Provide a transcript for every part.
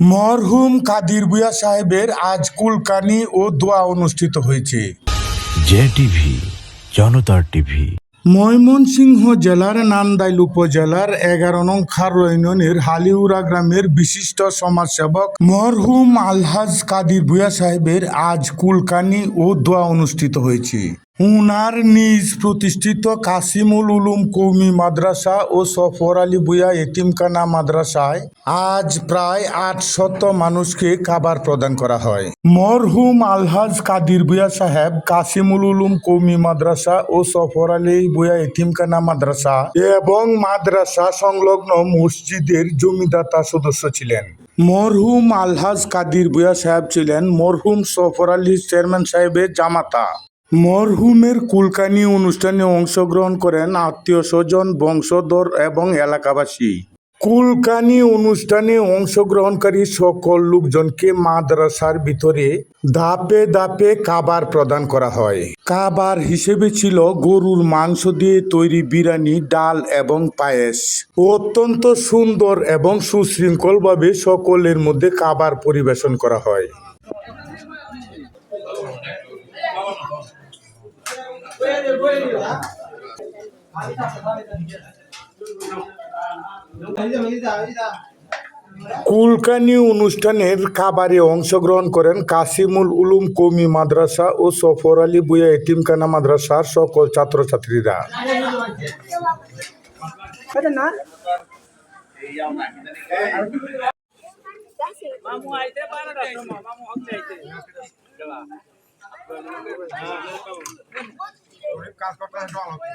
মরহুম কাদির বুয়া সাহেবের আজ কুলকানি ও দোয়া অনুষ্ঠিত হয়েছে। জে টিভি জনতার টিভি। ময়মনসিংহ জেলার নান্দাইল উপজেলার এগারো নং খার ইউনিয়নের হালিউরা গ্রামের বিশিষ্ট সমাজসেবক মরহুম আলহাজ কাদির ভুয়া সাহেবের আজ কুলকানি ও দোয়া অনুষ্ঠিত হয়েছে। উনার নিজ প্রতিষ্ঠিত কাসিমুল উলুম কৌমি মাদ্রাসা ও সফর আলী বুয়া এতিমখানা মাদ্রাসায় আজ প্রায় আট শত মানুষকে খাবার প্রদান করা হয়। মরহুম আলহাজ কাদির বুয়া সাহেব কাসিমুল উলুম কৌমি মাদ্রাসা ও সফর আলী বুয়া এতিমখানা মাদ্রাসা এবং মাদ্রাসা সংলগ্ন মসজিদের জমিদাতা সদস্য ছিলেন। মরহুম আলহাজ কাদির বুয়া সাহেব ছিলেন মরহুম সফর আলী চেয়ারম্যান সাহেবের জামাতা। মরহুমের কুলকানি অনুষ্ঠানে অংশগ্রহণ করেন আত্মীয় স্বজন, বংশধর এবং এলাকাবাসী। কুলকানি অনুষ্ঠানে অংশগ্রহণকারী সকল লোকজনকে মাদ্রাসার ভিতরে ধাপে ধাপে কাবার প্রদান করা হয়। কাবার হিসেবে ছিল গরুর মাংস দিয়ে তৈরি বিরিয়ানি, ডাল এবং পায়েস। অত্যন্ত সুন্দর এবং সুশৃঙ্খলভাবে সকলের মধ্যে কাবার পরিবেশন করা হয়। কুলকানি অনুষ্ঠানের খাবারে অংশগ্রহণ করেন কাসিমুল উলুম কৌমি মাদ্রাসা ও সফর আলী বুয়া এতিমখানা মাদ্রাসার সকল ছাত্রছাত্রীরা। মামু আইতে পারে না তো মামু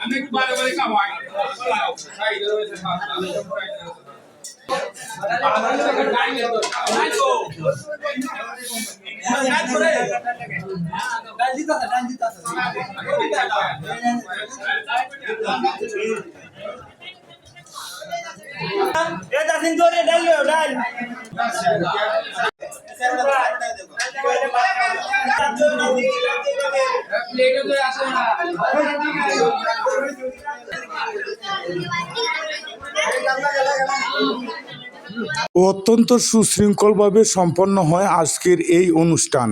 அன்னைக்கு பாரு வரைக்கும் ஏதாச்சும் ஜோரே டல் டல் অত্যন্ত সুশৃঙ্খলভাবে সম্পন্ন হয় আজকের এই অনুষ্ঠান।